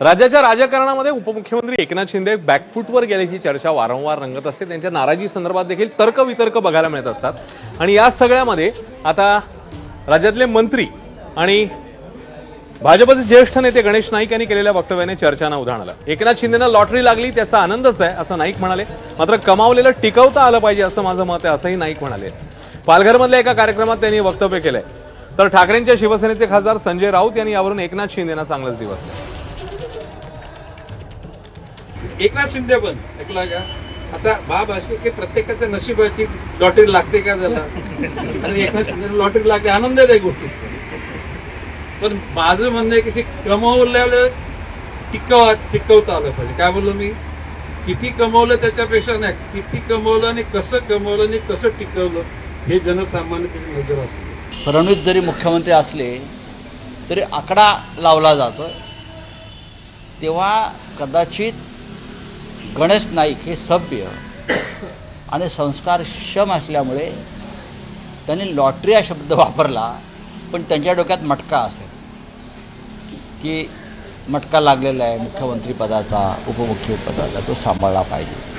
राज्याच्या राजकारणामध्ये उपमुख्यमंत्री एकनाथ शिंदे बॅकफूटवर गेल्याची चर्चा वारंवार रंगत असते. त्यांच्या नाराजी संदर्भात देखील तर्कवितर्क बघायला मिळत असतात. आणि या सगळ्यामध्ये आता राज्यातले मंत्री आणि भाजपचे ज्येष्ठ नेते गणेश नाईक यांनी केलेल्या वक्तव्याने चर्चांना उधाण आलं एकनाथ शिंदेना लॉटरी लागली त्याचा आनंदच आहे असं नाईक म्हणाले. मात्र कमावलेलं टिकवता आलं पाहिजे असं माझं मत आहे असंही नाईक म्हणाले. पालघरमधल्या एका कार्यक्रमात त्यांनी वक्तव्य केलंय. तर ठाकरेंच्या शिवसेनेचे खासदार संजय राऊत यांनी यावरून एकनाथ शिंदेना चांगलाच दिवस एकनाथ शिंदे पण ऐकला का? आता बाब अशी की प्रत्येकाच्या नशिबाची लॉटरी लागते का त्याला? आणि एकनाथ शिंदे लॉटरी लागते आनंद आहे गोष्टी. पण माझं म्हणणं आहे की कमवलेलं टिकव टिकवता आलं पाहिजे. काय बोललो मी? किती कमवलं त्याच्यापेक्षा नाही. किती कमवलं आणि कसं कमवलं आणि कसं टिकवलं हे जनसामान्याची नजर असते. फडणवीस जरी मुख्यमंत्री असले तरी आकडा लावला जातो तेव्हा कदाचित गणेश नाईक हे सभ्य आणि संस्कारक्षम असल्यामुळे त्यांनी लॉटरी हा शब्द वापरला पण त्यांच्या डोक्यात मटका असेल. की मटका लागलेला आहे मुख्यमंत्री पदाचा उपमुख्यपदाचा तो सांभाळला पाहिजे.